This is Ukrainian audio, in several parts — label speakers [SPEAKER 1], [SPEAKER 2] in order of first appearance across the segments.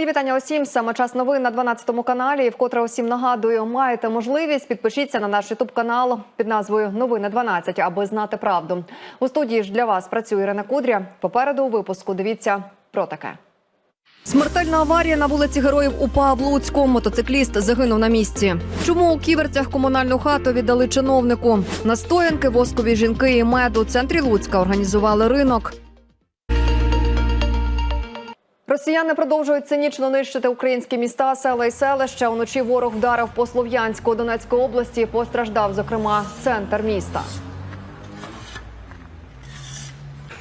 [SPEAKER 1] Мої вітання усім. Саме час новин на 12 каналі. І вкотре усім нагадую, маєте можливість підпишіться на наш ютуб канал під назвою Новини 12, аби знати правду. У студії ж для вас працює Ірина Кудря. Попереду у випуску дивіться про таке. Смертельна аварія на вулиці Героїв УПА в Луцьку. Мотоцикліст загинув на місці. Чому у ківерцях комунальну хату віддали чиновнику? Настоянки, воскові жінки і мед у центрі Луцька організували ринок. Росіяни продовжують цинічно нищити українські міста, села і селища. Уночі ворог вдарив по Слов'янську Донецької області. Постраждав, зокрема, центр міста.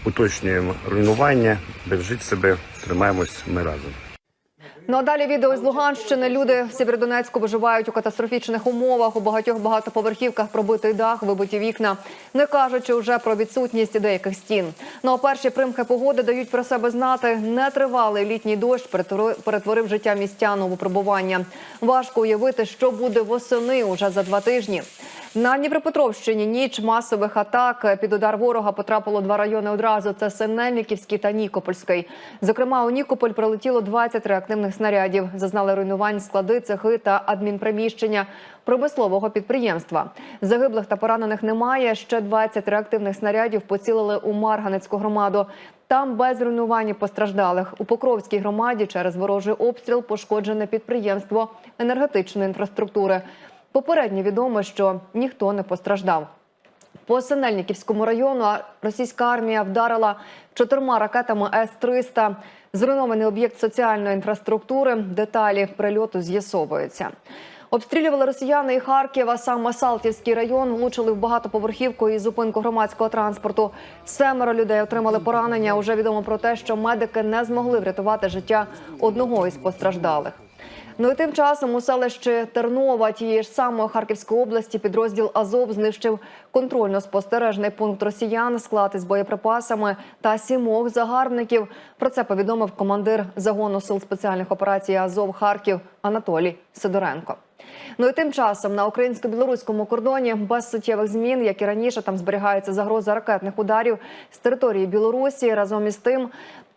[SPEAKER 2] уточнюємо руйнування, бережіть себе, тримаємось ми разом.
[SPEAKER 1] Ну а далі відео з Луганщини. Люди в Сєвєродонецьку виживають у катастрофічних умовах. У багатьох багатоповерхівках пробитий дах, вибиті вікна, не кажучи вже про відсутність деяких стін. Ну а перші примхи погоди дають про себе знати. Нетривалий літній дощ перетвори- перетворив життя містян у випробування. Важко уявити, що буде восени уже за два тижні. На Дніпропетровщині ніч масових атак під удар ворога потрапило два райони одразу. Це Синельниківський та Нікопольський. Зокрема, у Нікополь прилетіло 20 реактивних снарядів. Зазнали руйнувань склади, цехи та адмінприміщення промислового підприємства. Загиблих та поранених немає. Ще 20 реактивних снарядів поцілили у Марганецьку громаду. Там без руйнувань постраждалих у Покровській громаді через ворожий обстріл пошкоджене підприємство енергетичної інфраструктури. Попередньо відомо, що ніхто не постраждав. По Синельниківському району російська армія вдарила чотирма ракетами С-300. Зруйнований об'єкт соціальної інфраструктури. Деталі прильоту з'ясовуються. Обстрілювали росіяни і Харків, а саме Салтівський район влучили в багатоповерхівку і зупинку громадського транспорту. Семеро людей отримали поранення. Уже відомо про те, що медики не змогли врятувати життя одного із постраждалих. Ну і тим часом у селищі Тернова тієї ж самої Харківської області підрозділ Азов знищив контрольно-спостережний пункт росіян, склад із боєприпасами та сімох загарбників. Про це повідомив командир загону сил спеціальних операцій Азов Харків Анатолій Сидоренко. Ну і тим часом на українсько-білоруському кордоні без суттєвих змін, як і раніше, там зберігається загроза ракетних ударів з території Білорусі. Разом із тим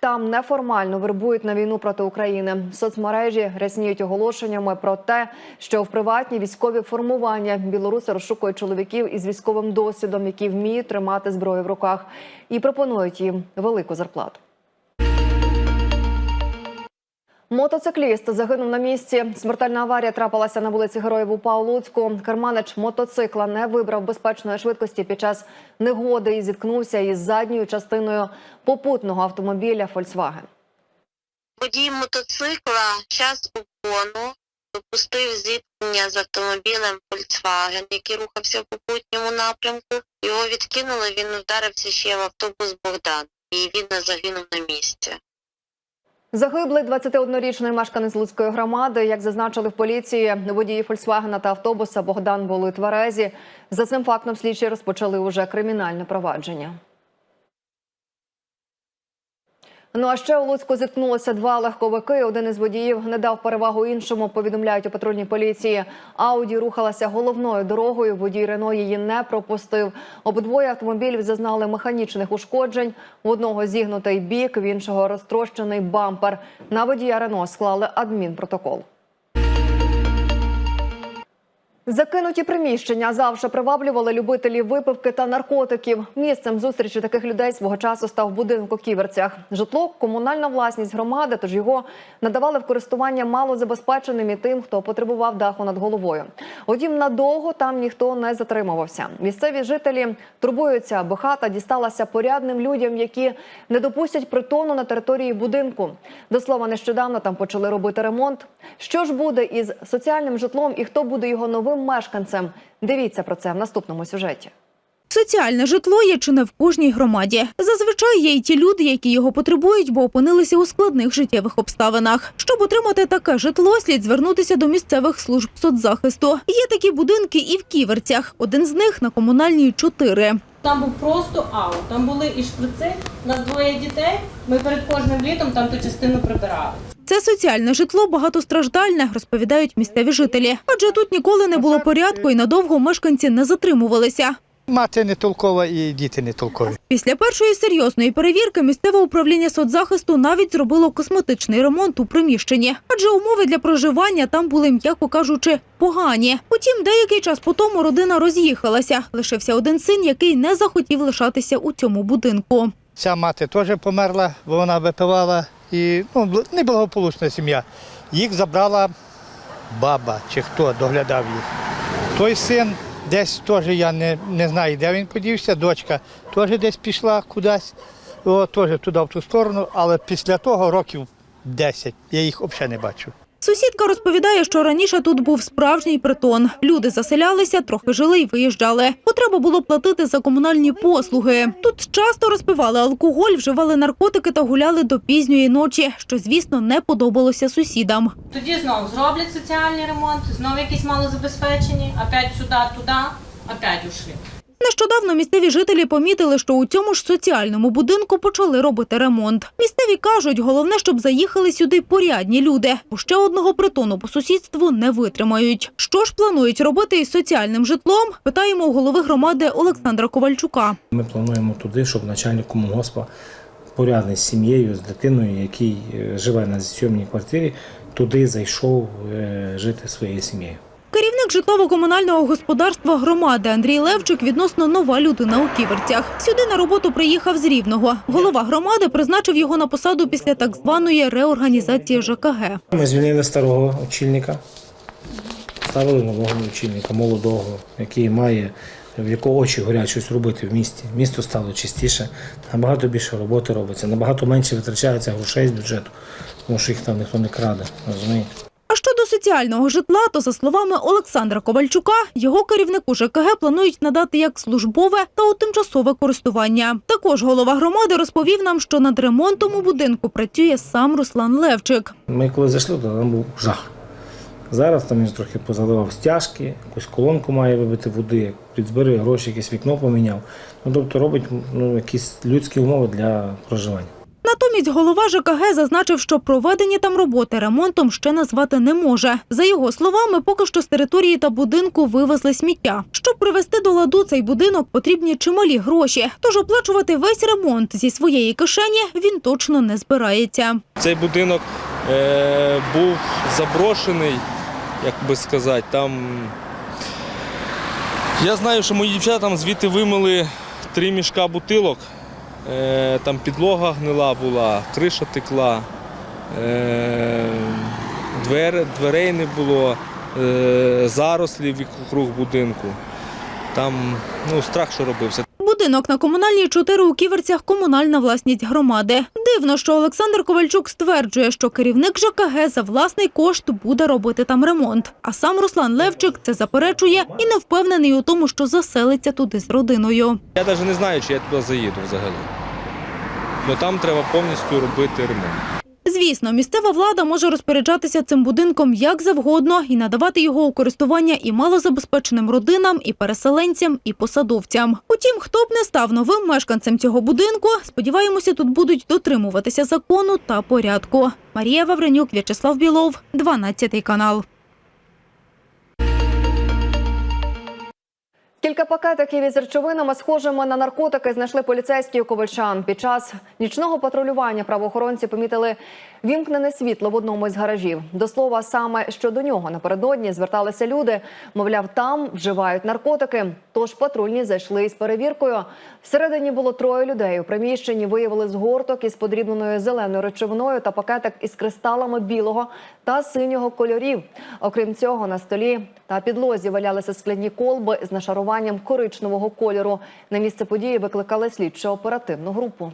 [SPEAKER 1] там неформально вербують на війну проти України. Соцмережі рясніють оголошеннями про те, що в приватні військові формування білоруси розшукують чоловіків із військовим досвідом, які вміють тримати зброю в руках, і пропонують їм велику зарплату. Мотоцикліст загинув на місці. Смертельна аварія трапилася на вулиці Героїв у Луцьку. Керманич мотоцикла не вибрав безпечної швидкості під час негоди і зіткнувся із задньою частиною попутного автомобіля Volkswagen.
[SPEAKER 3] Водій мотоцикла час угону допустив зіткнення з автомобілем Volkswagen, який рухався в попутньому напрямку. Його відкинули, він вдарився ще в автобус Богдан, і він не загинув на місці.
[SPEAKER 1] Загиблий 21-річний мешканець Луцької громади. Як зазначили в поліції, водії Фольксвагена та автобуса Богдан були тверезі. За цим фактом слідчі розпочали уже кримінальне провадження. Ну а ще у Луцьку зіткнулися два легковики. Один із водіїв не дав перевагу іншому. Повідомляють у патрульній поліції. Ауді рухалася головною дорогою. Водій Рено її не пропустив. Обидвоє автомобілів зазнали механічних ушкоджень. В одного зігнутий бік, в іншого розтрощений бампер. На водія Рено склали адмінпротокол. Закинуті приміщення завжди приваблювали любителів випивки та наркотиків. Місцем зустрічі таких людей свого часу став будинок у Ківерцях. Житло комунальна власність громади, тож його надавали в користування малозабезпеченим і тим, хто потребував даху над головою. Утім, надовго там ніхто не затримувався. Місцеві жителі турбуються, аби хата дісталася порядним людям, які не допустять притону на території будинку. До слова, нещодавно там почали робити ремонт. Що ж буде із соціальним житлом і хто буде його новим мешканцем? Дивіться про це в наступному сюжеті.
[SPEAKER 4] Соціальне житло є чи не в кожній громаді. Зазвичай є й ті люди, які його потребують, бо опинилися у складних життєвих обставинах. Щоб отримати таке житло, слід звернутися до місцевих служб соцзахисту. Є такі будинки і в Ківерцях. Один з них на комунальній 4.
[SPEAKER 5] Там був просто аут. Там були і шприци, у нас двоє дітей. Ми перед кожним літом там ту частину прибирали.
[SPEAKER 4] Це соціальне житло багатостраждальне, розповідають місцеві жителі. Адже тут ніколи не було порядку і надовго мешканці не затримувалися.
[SPEAKER 6] мати не толкова і діти не толкові.
[SPEAKER 4] Після першої серйозної перевірки місцеве управління соцзахисту навіть зробило косметичний ремонт у приміщенні, адже умови для проживання там були, м'яко кажучи, погані. Утім, деякий час по тому родина роз'їхалася. Лишився один син, який не захотів лишатися у цьому будинку.
[SPEAKER 6] Ця мати теж померла, бо вона випивала і ну, неблагополучна сім'я. Їх забрала баба чи хто доглядав їх. Той син десь теж я не, не знаю, де він подівся, дочка теж десь пішла кудись, теж туди в ту сторону, але після того років 10 я їх взагалі не бачу.
[SPEAKER 4] Сусідка розповідає, що раніше тут був справжній притон. Люди заселялися, трохи жили і виїжджали. Потреба було платити за комунальні послуги. Тут часто розпивали алкоголь, вживали наркотики та гуляли до пізньої ночі, що, звісно, не подобалося сусідам.
[SPEAKER 5] Тоді знову зроблять соціальний ремонт, знову якісь малозабезпечені, опять сюди, туди, опять ушли.
[SPEAKER 4] Нещодавно місцеві жителі помітили, що у цьому ж соціальному будинку почали робити ремонт. Місцеві кажуть, головне, щоб заїхали сюди порядні люди, бо ще одного притону по сусідству не витримають. Що ж планують робити із соціальним житлом? Питаємо у голови громади Олександра Ковальчука.
[SPEAKER 7] Ми плануємо туди, щоб начальник комунгоспа порядний з сім'єю, з дитиною, який е, живе на зйомній квартирі, туди зайшов е, жити своєю сім'єю.
[SPEAKER 4] Керівник житлово-комунального господарства громади Андрій Левчик відносно нова людина у ківерцях. Сюди на роботу приїхав з Рівного. Голова громади призначив його на посаду після так званої реорганізації ЖКГ.
[SPEAKER 7] Ми звільнили старого очільника, ставили нового очільника, молодого, який має в якого очі горять щось робити в місті. Місто стало чистіше, набагато більше роботи робиться, набагато менше витрачається грошей з бюджету, тому що їх там ніхто не краде. Розумієте?
[SPEAKER 4] А щодо соціального житла, то за словами Олександра Ковальчука, його керівнику ЖКГ планують надати як службове та у тимчасове користування. Також голова громади розповів нам, що над ремонтом у будинку працює сам Руслан Левчик.
[SPEAKER 7] Ми коли зайшли, то там був жах. Зараз там він трохи позаливав стяжки, якусь колонку має вибити води, підзбирає гроші, якесь вікно поміняв. Ну, тобто робить ну, якісь людські умови для проживання.
[SPEAKER 4] Натомість голова ЖКГ зазначив, що проведені там роботи ремонтом ще назвати не може. За його словами, поки що з території та будинку вивезли сміття. Щоб привести до ладу цей будинок, потрібні чималі гроші. Тож оплачувати весь ремонт зі своєї кишені він точно не збирається.
[SPEAKER 8] Цей будинок е, був заброшений, як би сказати. Там... Я знаю, що мої дівчата там звідти вимили три мішка бутилок. Е, там підлога гнила була, криша текла, е, двер, дверей не було, е, зарослі вокруг будинку. Там ну, страх, що робився.
[SPEAKER 4] Будинок на комунальній 4 у Ківерцях – комунальна власність громади. Дивно, що Олександр Ковальчук стверджує, що керівник ЖКГ за власний кошт буде робити там ремонт. А сам Руслан Левчик це заперечує і не впевнений у тому, що заселиться туди з родиною.
[SPEAKER 8] Я навіть не знаю, чи я туди заїду взагалі. Бо там треба повністю робити ремонт.
[SPEAKER 4] Звісно, місцева влада може розпоряджатися цим будинком як завгодно і надавати його у користування і малозабезпеченим родинам, і переселенцям, і посадовцям. Утім, хто б не став новим мешканцем цього будинку, сподіваємося, тут будуть дотримуватися закону та порядку. Марія Вавренюк, В'ячеслав Білов, 12 канал.
[SPEAKER 1] Кілька пакетиків із речовинами, схожими на наркотики, знайшли поліцейські у Ковальчан. Під час нічного патрулювання правоохоронці помітили вімкнене світло в одному із гаражів. До слова, саме щодо нього напередодні зверталися люди. Мовляв, там вживають наркотики. Тож патрульні зайшли із перевіркою. Всередині було троє людей. У приміщенні виявили згорток із подрібненою зеленою речовиною та пакетик із кристалами білого та синього кольорів. Окрім цього, на столі та підлозі валялися скляні колби з нашаруванням коричневого кольору. На місце події викликали слідчо-оперативну групу.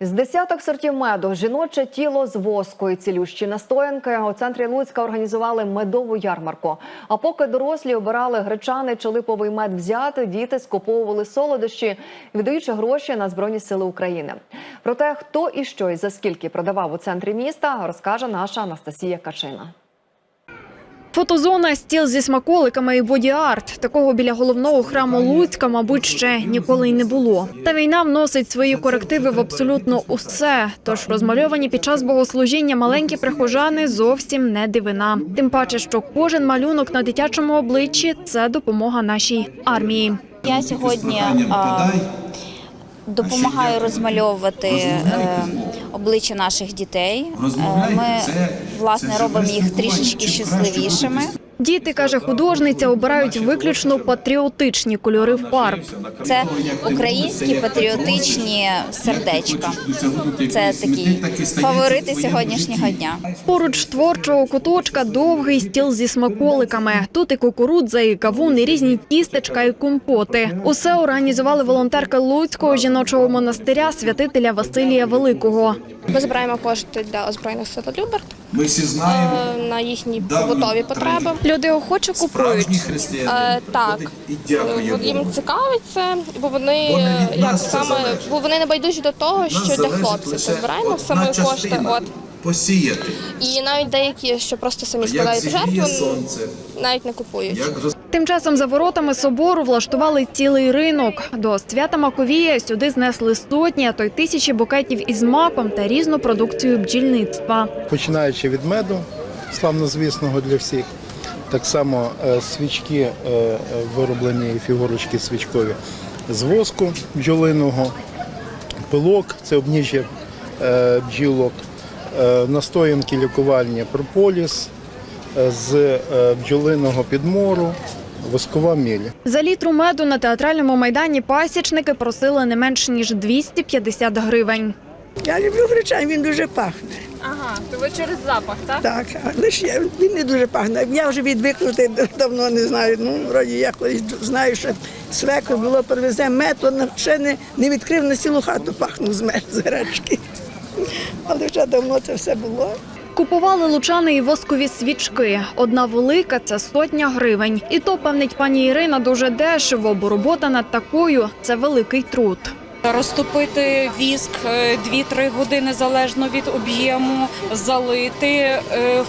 [SPEAKER 1] З десяток сортів меду, жіноче тіло з воску і цілющі настоянки у центрі Луцька організували медову ярмарку. А поки дорослі обирали гречаний чи липовий мед взяти, діти скуповували солодощі, віддаючи гроші на збройні сили України. Про те, хто і що і за скільки продавав у центрі міста, розкаже наша Анастасія Качина.
[SPEAKER 9] Фотозона, стіл зі смаколиками і боді-арт. Такого біля головного храму Луцька, мабуть, ще ніколи й не було. Та війна вносить свої корективи в абсолютно усе. Тож розмальовані під час богослужіння маленькі прихожани зовсім не дивина. Тим паче, що кожен малюнок на дитячому обличчі це допомога нашій армії.
[SPEAKER 10] Я сьогодні допомагаю розмальовувати е, обличчя наших дітей. Е, Ми власне робимо їх трішечки щасливішими.
[SPEAKER 9] Діти каже художниця, обирають виключно патріотичні кольори фарб.
[SPEAKER 10] Це українські патріотичні сердечка. Це такі фаворити сьогоднішнього дня.
[SPEAKER 9] Поруч творчого куточка довгий стіл зі смаколиками. Тут і кукурудза, і кавун, і різні тістечка, і компоти. Усе організували волонтерки Луцького жіночого монастиря святителя Василія Великого.
[SPEAKER 11] Ми збираємо кошти для озброєних сил Люберт
[SPEAKER 12] Ми всі знаємо
[SPEAKER 11] е, на їхні побутові потреби. Люди охоче купують. Е, так. Е. Їм цікавить це, бо вони,
[SPEAKER 12] не
[SPEAKER 11] як саме бо вони не байдужі до того, що для хлопців це збираємо саме кошти. От
[SPEAKER 12] посіяти.
[SPEAKER 11] і навіть деякі, що просто самі складають жертву, навіть не купують.
[SPEAKER 9] Тим часом за воротами собору влаштували цілий ринок. До свята Маковія сюди знесли сотні, а то й тисячі букетів із маком та різну продукцію бджільництва.
[SPEAKER 13] починаючи від меду, славнозвісного для всіх. Так само е, свічки е, е, вироблені фігурочки свічкові з воску бджолиного, пилок це обніжжя бджілок, настоянки лікувальні прополіс з бджолиного підмору, воскова міль.
[SPEAKER 9] За літру меду на театральному майдані пасічники просили не менш ніж 250 гривень.
[SPEAKER 14] Я люблю гречань, він дуже пахне.
[SPEAKER 9] Ага, то ви через запах, так?
[SPEAKER 14] Так, але ж я, він не дуже пахне. Я вже відвикнути давно не знаю. Ну, вроді я колись знаю, що свекор було привезе мед, то ще не, не відкрив на цілу хату пахнув з мед, з гречки. Але вже давно це все було.
[SPEAKER 9] Купували лучани і воскові свічки. Одна велика це сотня гривень. І то певнить пані Ірина дуже дешево, бо робота над такою це великий труд.
[SPEAKER 5] Розтопити віск е, 2-3 години залежно від об'єму, залити е,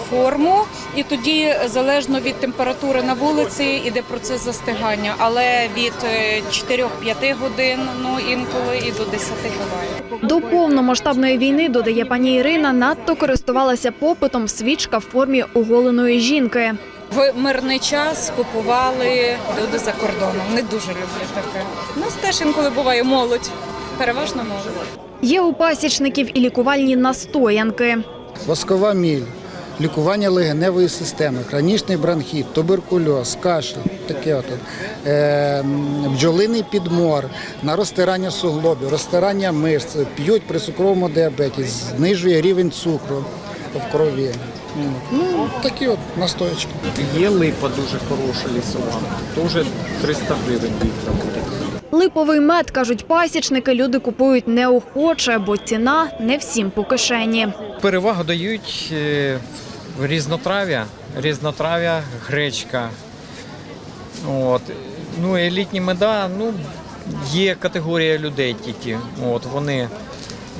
[SPEAKER 5] форму, і тоді залежно від температури на вулиці іде процес застигання. Але від е, 4-5 годин, ну інколи і до 10 буває.
[SPEAKER 9] До повномасштабної війни, додає пані Ірина, надто користувалася попитом свічка в формі оголеної жінки.
[SPEAKER 5] В мирний час купували люди за кордоном. Не дуже люблять таке. У нас теж інколи буває молодь, переважно молодь.
[SPEAKER 9] Є у пасічників і лікувальні настоянки.
[SPEAKER 13] Воскова міль, лікування легеневої системи, хронічний бронхіт, туберкульоз, кашель, таке от. Е, бджолиний підмор, на розтирання суглобів, розтирання мишць, п'ють при цукровому діабеті, знижує рівень цукру в крові. Ну, такі от настоячки.
[SPEAKER 15] Є липа дуже хороша лісова, теж 300 гривень літра буде.
[SPEAKER 9] Липовий мед, кажуть пасічники, люди купують неохоче, бо ціна не всім по кишені.
[SPEAKER 15] Перевагу дають е, різнотрав'я, різнотрав'я, гречка. От. Ну, елітні меда, ну, є категорія людей тільки. От, вони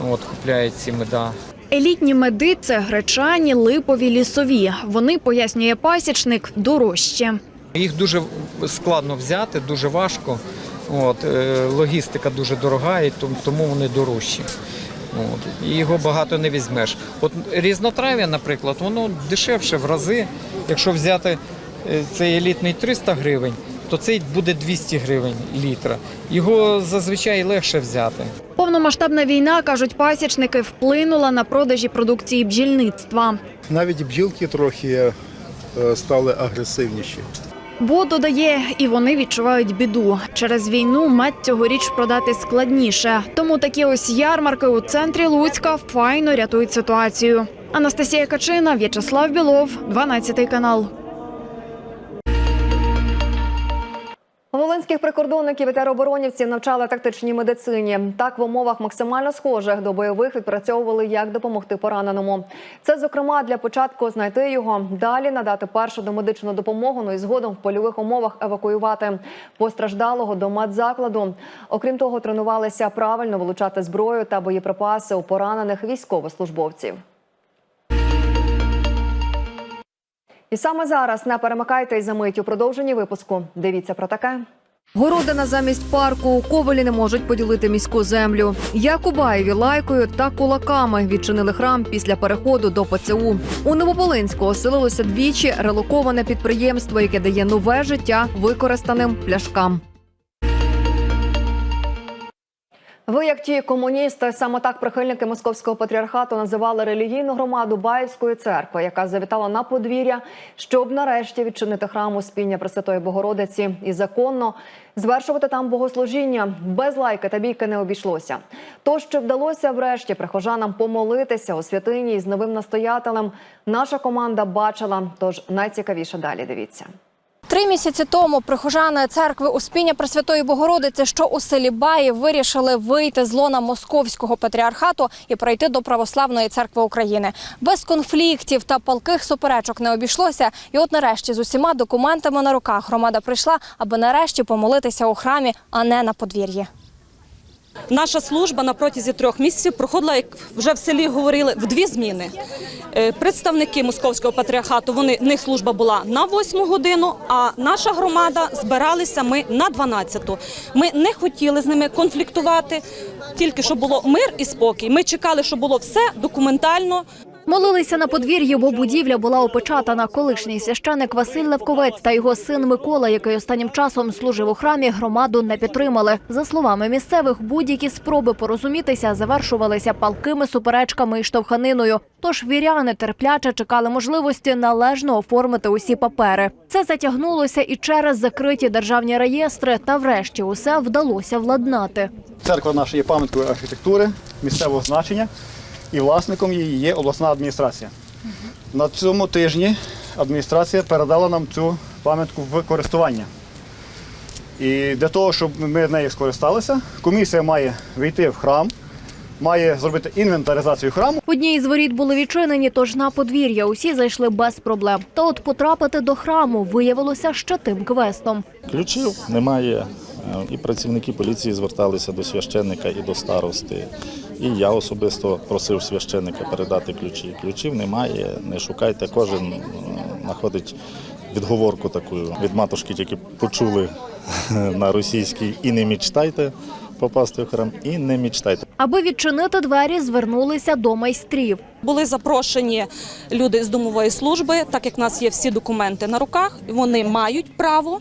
[SPEAKER 15] от, купляють ці меда.
[SPEAKER 9] Елітні меди це гречані, липові, лісові. Вони, пояснює пасічник, дорожче.
[SPEAKER 15] Їх дуже складно взяти, дуже важко. От, е, логістика дуже дорога, і тому вони дорожчі. От, і його багато не візьмеш. От різнотрав'я, наприклад, воно дешевше в рази. Якщо взяти е, цей елітний 300 гривень, то цей буде 200 гривень літра. Його зазвичай легше взяти.
[SPEAKER 9] Повномасштабна війна, кажуть пасічники, вплинула на продажі продукції бджільництва.
[SPEAKER 13] Навіть бджілки трохи е, стали агресивніші.
[SPEAKER 9] Бо додає, і вони відчувають біду. Через війну мед цьогоріч продати складніше. Тому такі ось ярмарки у центрі Луцька файно рятують ситуацію. Анастасія Качина, В'ячеслав Білов, 12 канал.
[SPEAKER 1] Волинських прикордонників і тероборонівців навчали тактичній медицині. Так в умовах максимально схожих до бойових відпрацьовували, як допомогти пораненому. Це, зокрема, для початку знайти його, далі надати першу домедичну допомогу, ну і згодом в польових умовах евакуювати постраждалого до медзакладу. Окрім того, тренувалися правильно вилучати зброю та боєприпаси у поранених військовослужбовців. І саме зараз не перемикайте за мить у продовженні випуску. Дивіться про таке. Городина замість парку у Ковелі не можуть поділити міську землю. Якубаєві лайкою та кулаками відчинили храм після переходу до ПЦУ. У Новополинську оселилося двічі релоковане підприємство, яке дає нове життя використаним пляшкам. Ви, як ті комуністи, саме так прихильники московського патріархату називали релігійну громаду Баївської церкви, яка завітала на подвір'я, щоб нарешті відчинити храм Успіння Пресвятої Богородиці і законно звершувати там богослужіння. Без лайки та бійки не обійшлося. То, що вдалося врешті прихожанам помолитися у святині з новим настоятелем, наша команда бачила. Тож найцікавіше далі дивіться.
[SPEAKER 16] Три місяці тому прихожани церкви Успіння Пресвятої Богородиці, що у селі Баї, вирішили вийти з лона московського патріархату і пройти до православної церкви України. Без конфліктів та палких суперечок не обійшлося. І от нарешті з усіма документами на руках громада прийшла, аби нарешті помолитися у храмі, а не на подвір'ї.
[SPEAKER 5] Наша служба на протязі трьох місяців проходила, як вже в селі говорили, в дві зміни. Е, Представники московського патріархату, вони в них служба була на 8 годину, а наша громада збиралися ми на 12. Ми не хотіли з ними конфліктувати, тільки щоб було мир і спокій. Ми чекали, щоб було все документально.
[SPEAKER 11] Молилися на подвір'ї, бо будівля була опечатана. Колишній священик Василь Левковець та його син Микола, який останнім часом служив у храмі, громаду не підтримали. За словами місцевих, будь-які спроби порозумітися завершувалися палкими суперечками і штовханиною. Тож віряни терпляче чекали можливості належно оформити усі папери. Це затягнулося і через закриті державні реєстри. Та врешті усе вдалося владнати.
[SPEAKER 17] Церква наша є пам'яткою архітектури місцевого значення, і власником її є обласна адміністрація. На цьому тижні адміністрація передала нам цю пам'ятку в користування. І для того, щоб ми нею скористалися, комісія має вийти в храм, має зробити інвентаризацію храму.
[SPEAKER 11] Одні із воріт були відчинені, тож на подвір'я усі зайшли без проблем. Та от потрапити до храму виявилося ще тим квестом.
[SPEAKER 8] Ключів немає. Е, І працівники поліції зверталися до священника і до старости. І я особисто просив священника передати ключі. Ключів немає, не шукайте. Кожен е, знаходить відговорку таку від матушки, тільки почули на російській і не мічтайте попасти в храм, і не мічтайте.
[SPEAKER 11] Аби відчинити двері, звернулися до майстрів.
[SPEAKER 5] Були запрошені люди з домової служби, так як в нас є всі документи на руках, вони мають право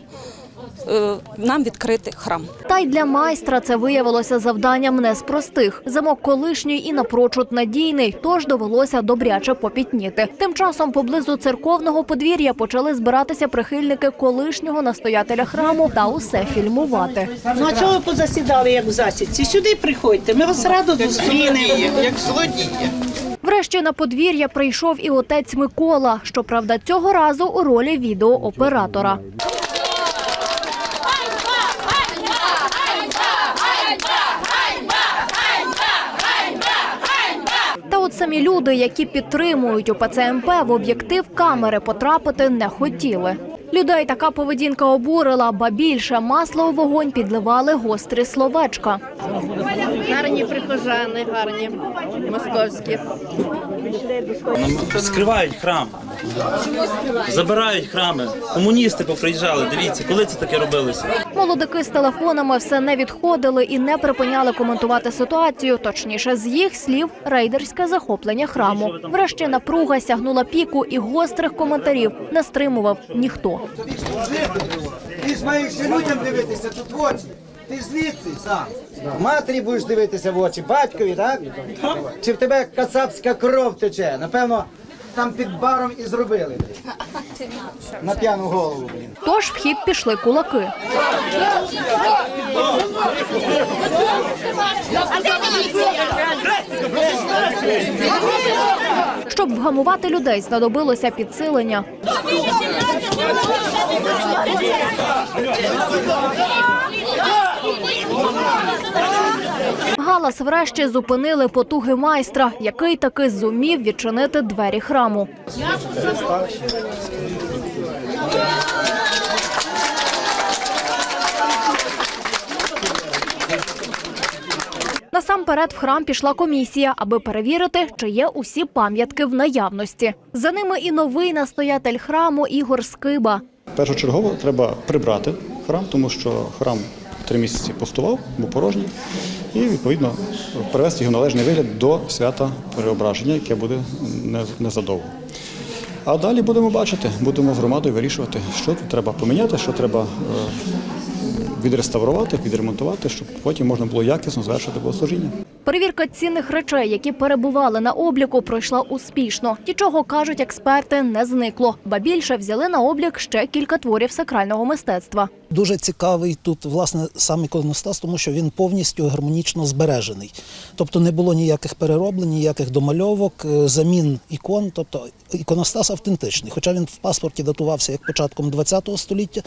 [SPEAKER 5] нам відкрити храм.
[SPEAKER 11] Та й для майстра це виявилося завданням не з простих. Замок колишній і напрочуд надійний, тож довелося добряче попітніти. Тим часом поблизу церковного подвір'я почали збиратися прихильники колишнього настоятеля храму та усе фільмувати.
[SPEAKER 18] Ну а чого ви позасідали, як в засідці? Сюди приходьте, ми вас радо зустрінемо. Як злодії.
[SPEAKER 11] Врешті на подвір'я прийшов і отець Микола. Щоправда, цього разу у ролі відеооператора. Самі люди, які підтримують УПЦ МП, в об'єктив камери потрапити не хотіли. Людей така поведінка обурила, ба більше масло у вогонь підливали гострі словечка.
[SPEAKER 18] Гарні прихожани, гарні, московські.
[SPEAKER 19] Скривають храм, забирають храми. Комуністи поприїжджали. Дивіться, коли це таке робилося.
[SPEAKER 11] Молодики з телефонами все не відходили і не припиняли коментувати ситуацію. Точніше, з їх слів, рейдерське захоплення храму. Врешті напруга сягнула піку, і гострих коментарів не стримував ніхто.
[SPEAKER 20] Ти ж маєш людям дивитися тут в очі. Ти ж звідси сам. Матері будеш дивитися в очі, батькові, так? Чи в тебе кацапська кров тече? Напевно, там під баром і зробили. На п'яну голову.
[SPEAKER 11] Тож в хід пішли кулаки. Щоб вгамувати людей, знадобилося підсилення. Галас врешті зупинили потуги майстра, який таки зумів відчинити двері храму. Насамперед в храм пішла комісія, аби перевірити, чи є усі пам'ятки в наявності. За ними і новий настоятель храму Ігор Скиба.
[SPEAKER 17] Першочергово треба прибрати храм, тому що храм три місяці пустував, був порожній, і відповідно привести його належний вигляд до свята переображення, яке буде незадовго. А далі будемо бачити, будемо з громадою вирішувати, що тут треба поміняти, що треба е, відреставрувати, відремонтувати, щоб потім можна було якісно завершити богослужіння.
[SPEAKER 11] Перевірка цінних речей, які перебували на обліку, пройшла успішно. Нічого кажуть експерти, не зникло. Ба більше взяли на облік ще кілька творів сакрального мистецтва.
[SPEAKER 21] Дуже цікавий тут власне сам іконостас, тому що він повністю гармонічно збережений. Тобто не було ніяких перероблень, ніяких домальовок, е, замін ікон. Тобто іконостас автентичний. Хоча він в паспорті датувався як початком ХХ століття,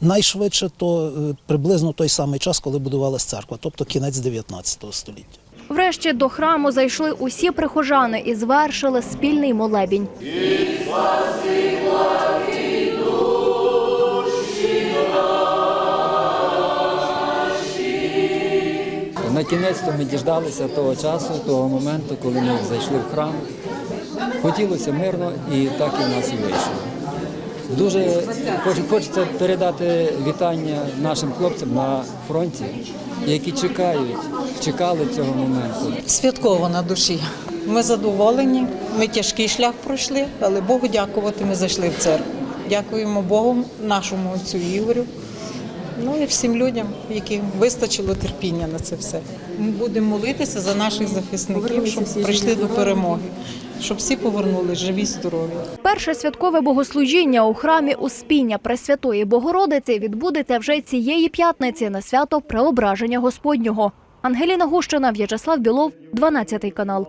[SPEAKER 21] найшвидше то е, приблизно той самий час, коли будувалась церква, тобто кінець 19 століття.
[SPEAKER 11] Врешті до храму зайшли усі прихожани і звершили спільний молебінь.
[SPEAKER 22] На кінець ми діждалися того часу, того моменту, коли ми зайшли в храм. Хотілося мирно і так і в нас і вийшло. Дуже хочеться передати вітання нашим хлопцям на фронті, які чекають, чекали цього моменту.
[SPEAKER 23] Святково на душі. Ми задоволені. Ми тяжкий шлях пройшли, але Богу дякувати. Ми зайшли в церкву. Дякуємо Богу, нашому отцю Ігорю. Ну і всім людям, яким вистачило терпіння на це все. Ми будемо молитися за наших захисників, щоб прийшли до перемоги, щоб всі повернулись живі, здорові.
[SPEAKER 11] Перше святкове богослужіння у храмі Успіння Пресвятої Богородиці відбудеться вже цієї п'ятниці на свято Преображення Господнього. Ангеліна Гущина, В'ячеслав Білов, 12 канал.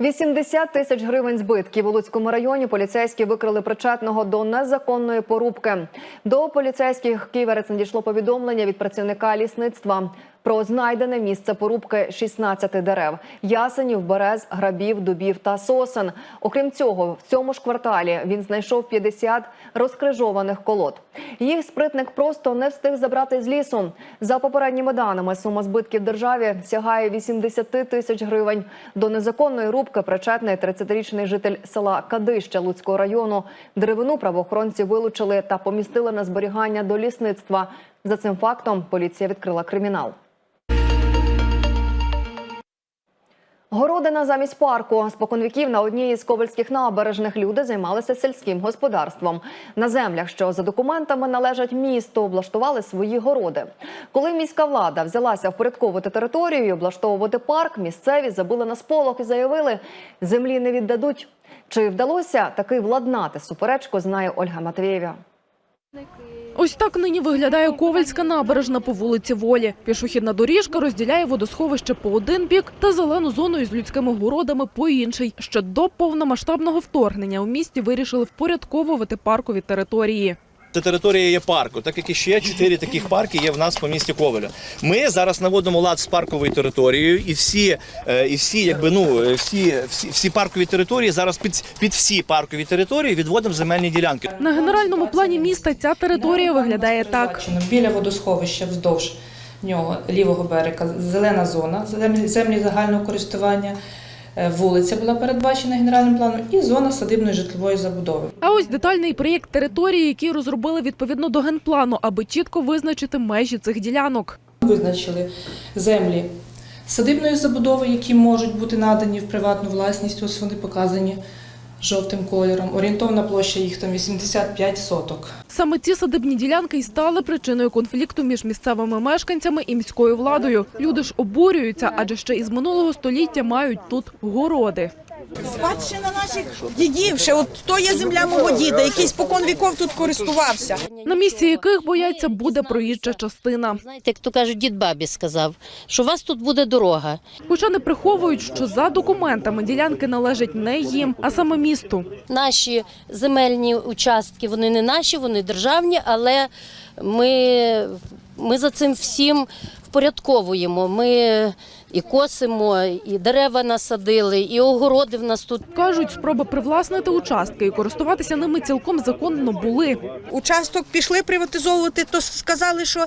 [SPEAKER 1] 80 тисяч гривень збитків у Луцькому районі поліцейські викрили причетного до незаконної порубки. До поліцейських Ківерець надійшло повідомлення від працівника лісництва про знайдене місце порубки 16 дерев – ясенів, берез, грабів, дубів та сосен. Окрім цього, в цьому ж кварталі він знайшов 50 розкрижованих колод. Їх спритник просто не встиг забрати з лісу. За попередніми даними, сума збитків державі сягає 80 тисяч гривень. До незаконної рубки причетний 30-річний житель села Кадище Луцького району. Деревину правоохоронці вилучили та помістили на зберігання до лісництва. За цим фактом поліція відкрила кримінал. Городина замість парку. Споконвіків на одній із ковальських набережних люди займалися сільським господарством. На землях, що за документами належать місту, облаштували свої городи. Коли міська влада взялася впорядковувати територію і облаштовувати парк, місцеві забили на сполох і заявили, землі не віддадуть. Чи вдалося таки владнати суперечку, знає Ольга Матвєєва.
[SPEAKER 24] Ось так нині виглядає Ковальська набережна по вулиці Волі. Пішохідна доріжка розділяє водосховище по один бік та зелену зону із людськими городами по інший. Ще до повномасштабного вторгнення у місті вирішили впорядковувати паркові території.
[SPEAKER 25] Це територія є парку, так як і ще чотири таких парки є в нас по місті Ковеля. Ми зараз наводимо лад з парковою територією, і всі, е, і всі, якби ну е, всі, всі, всі паркові території зараз під, під всі паркові території відводимо земельні ділянки.
[SPEAKER 24] На генеральному плані міста ця територія виглядає так.
[SPEAKER 26] Біля водосховища вздовж нього лівого берега зелена зона, землі, землі загального користування. Е, Вулиця була передбачена генеральним планом і зона садибної житлової забудови.
[SPEAKER 24] А ось детальний проєкт території, який розробили відповідно до генплану, аби чітко визначити межі цих ділянок.
[SPEAKER 26] Визначили землі садибної забудови, які можуть бути надані в приватну власність. Ось вони показані жовтим кольором. Орієнтовна площа їх там 85 соток.
[SPEAKER 24] Саме ці садибні ділянки й стали причиною конфлікту між місцевими мешканцями і міською владою. Люди ж обурюються, адже ще із минулого століття мають тут городи.
[SPEAKER 14] Спадщина наших дідів, ще от то є земля мого діда, який спокон віков тут користувався.
[SPEAKER 24] На місці яких бояться буде проїжджа частина.
[SPEAKER 27] Знаєте, як то кажуть, дід бабі сказав, що у вас тут буде дорога.
[SPEAKER 24] Хоча не приховують, що за документами ділянки належать не їм, а саме місту.
[SPEAKER 27] Наші земельні участки вони не наші, вони державні, але ми, ми за цим всім впорядковуємо. Ми і косимо, і дерева насадили, і огороди в нас тут.
[SPEAKER 24] Кажуть, спроби привласнити участки і користуватися ними цілком законно були.
[SPEAKER 28] Участок пішли приватизовувати, то сказали, що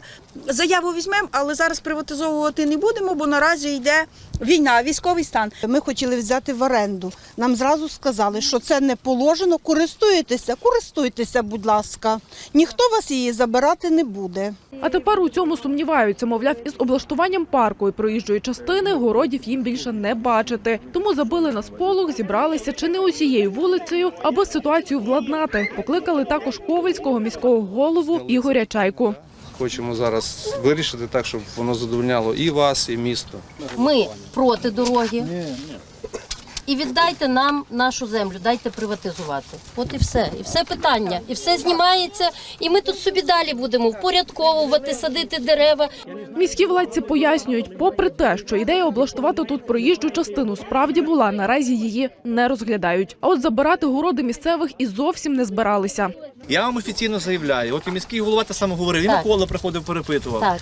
[SPEAKER 28] заяву візьмемо, але зараз приватизовувати не будемо, бо наразі йде війна, військовий стан.
[SPEAKER 14] Ми хотіли взяти в оренду. Нам зразу сказали, що це не положено. Користуєтеся, користуйтеся, будь ласка. Ніхто вас її забирати не буде.
[SPEAKER 24] А тепер у цьому сумніваються. Мовляв, із облаштуванням парку і проїжджої частини городів їм більше не бачити. Тому забили на сполох, зібралися чи не усією вулицею, аби ситуацію владнати. Покликали також ковальського міського голову Ігоря Чайку.
[SPEAKER 29] Хочемо зараз вирішити так, щоб воно задовольняло і вас, і місто.
[SPEAKER 27] Ми проти дороги. І віддайте нам нашу землю, дайте приватизувати. От і все. І все питання. І все знімається. І ми тут собі далі будемо впорядковувати, садити дерева.
[SPEAKER 24] Міські владці пояснюють, попри те, що ідея облаштувати тут проїжджу частину справді була, наразі її не розглядають. А от забирати городи місцевих і зовсім не збиралися.
[SPEAKER 25] Я вам офіційно заявляю, от і міський голова те саме говорив, він
[SPEAKER 27] Так.
[SPEAKER 25] Микола приходив, перепитував.
[SPEAKER 27] Так.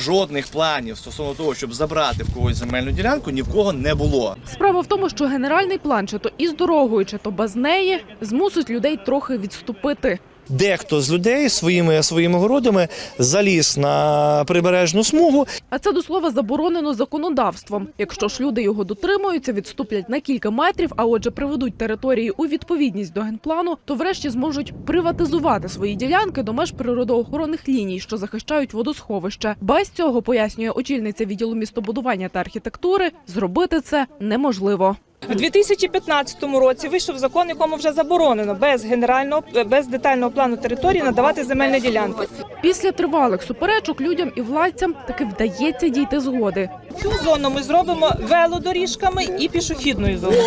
[SPEAKER 25] Жодних планів стосовно того, щоб забрати в когось земельну ділянку, ні в кого не було.
[SPEAKER 24] Справа в тому, що генеральний план, чи то із дорогою, чи то без неї, змусить людей трохи відступити.
[SPEAKER 25] Дехто з людей своїми своїми городами заліз на прибережну смугу.
[SPEAKER 24] А це до слова заборонено законодавством. Якщо ж люди його дотримуються, відступлять на кілька метрів, а отже, приведуть території у відповідність до генплану, то врешті зможуть приватизувати свої ділянки до меж природоохоронних ліній, що захищають водосховище. Без цього пояснює очільниця відділу містобудування та архітектури. Зробити це неможливо.
[SPEAKER 26] У 2015 році вийшов закон, якому вже заборонено без генерального без детального плану території надавати земельні ділянки.
[SPEAKER 24] Після тривалих суперечок людям і владцям таки вдається дійти згоди.
[SPEAKER 26] Цю зону ми зробимо велодоріжками і пішохідною зоною.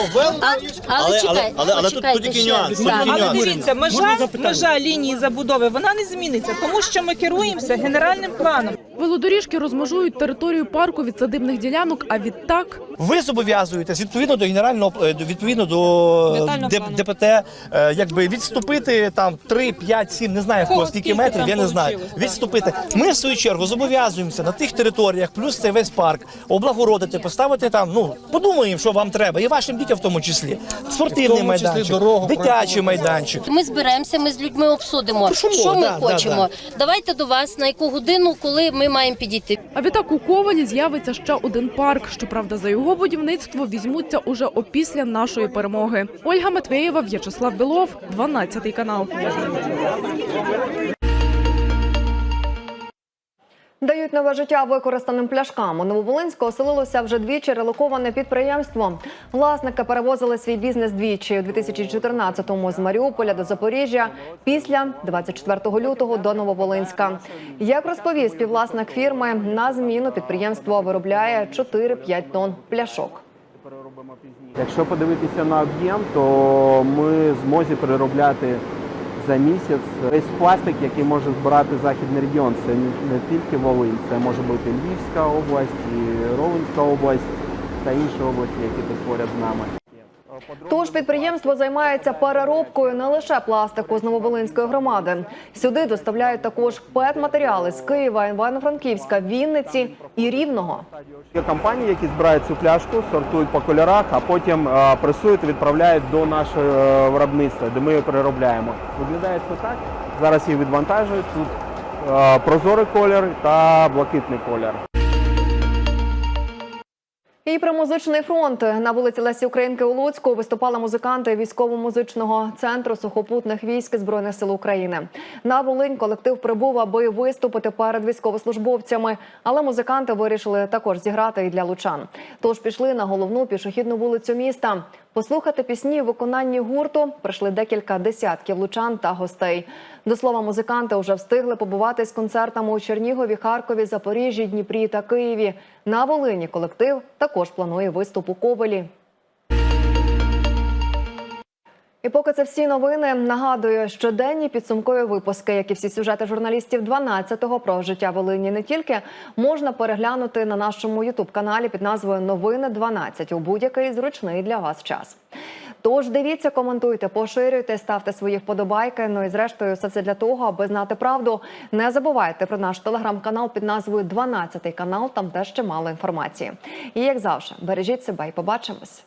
[SPEAKER 27] Але, чекай,
[SPEAKER 25] але- але тут- тут тільки нюанс, тут тільки
[SPEAKER 26] але
[SPEAKER 25] нюанс.
[SPEAKER 26] дивіться, межа, межа лінії забудови вона не зміниться, тому що ми керуємося генеральним планом.
[SPEAKER 24] Велодоріжки розмежують територію парку від садибних ділянок, а відтак
[SPEAKER 25] Ви зобов'язуєтесь відповідно до генерального е, до- відповідно до
[SPEAKER 26] Детального
[SPEAKER 25] ДПТ, е, якби відступити там 3, 5, 7, не знаю
[SPEAKER 26] Кого
[SPEAKER 25] скільки метрів, я не знаю. Відступити. Ми в свою чергу зобов'язуємося на тих територіях, плюс цей весь парк, облагородити, поставити там. Ну подумаємо, що вам треба, і вашим дітям в тому числі. Спортивний
[SPEAKER 29] В тому числі
[SPEAKER 25] майданчик,
[SPEAKER 29] дорогу
[SPEAKER 25] дитячий майданчик.
[SPEAKER 27] Ми зберемося, ми з людьми обсудимо,
[SPEAKER 25] Чому?
[SPEAKER 27] що ми
[SPEAKER 25] Да, да,
[SPEAKER 27] хочемо. Давайте до вас на яку годину, коли ми маємо підійти.
[SPEAKER 24] А відтак у Ковалі з'явиться ще один парк. Щоправда, за його будівництво візьмуться уже опісля нашої перемоги. Ольга Матвєєва, В'ячеслав Білов, 12 канал.
[SPEAKER 1] Дають нове життя використаним пляшкам. У Нововолинську оселилося вже двічі релоковане підприємство. Власники перевозили свій бізнес двічі у 2014-му з Маріуполя до Запоріжжя, після 24 лютого до Нововолинська. Як розповів співвласник фірми, на зміну підприємство виробляє 4-5 тонн пляшок.
[SPEAKER 30] Якщо подивитися на об'єм, то ми змозі переробляти за місяць весь пластик, який може збирати західний регіон. Це не- тільки Волинь, це може бути Львівська область, і Ровенська область та інші області, які тут поряд з нами.
[SPEAKER 1] Тож підприємство займається переробкою не лише пластику з Нововолинської громади. Сюди доставляють також пет-матеріали з Києва, Івано-Франківська, Вінниці і Рівного.
[SPEAKER 30] Є компанії, які збирають цю пляшку, сортують по кольорах, а потім е, пресують і відправляють до нашого е, виробництва, де ми її переробляємо. Виглядає це так. Зараз її відвантажують. Тут е, прозорий колір та блакитний колір.
[SPEAKER 1] І про музичний фронт на вулиці Лесі Українки у Луцьку виступали музиканти військово-музичного центру сухопутних військ збройних сил України. На Волинь колектив прибув, аби виступити перед військовослужбовцями, але музиканти вирішили також зіграти і для лучан. Тож пішли на головну пішохідну вулицю міста. Послухати пісні у виконанні гурту прийшли декілька десятків лучан та гостей. До слова, музиканти вже встигли побувати з концертами у Чернігові, Харкові, Запоріжжі, Дніпрі та Києві. На Волині колектив також планує виступ у Ковелі. І поки це всі новини, нагадую, щоденні підсумкові випуски, як і всі сюжети журналістів 12-го про життя Волині не тільки можна переглянути на нашому ютуб каналі під назвою Новини 12 у будь-який зручний для вас час. Тож дивіться, коментуйте, поширюйте, ставте свої вподобайки. Ну і зрештою, все це для того, аби знати правду. Не забувайте про наш телеграм-канал під назвою «12 канал. Там теж ще мало інформації. І як завжди, бережіть себе і побачимось.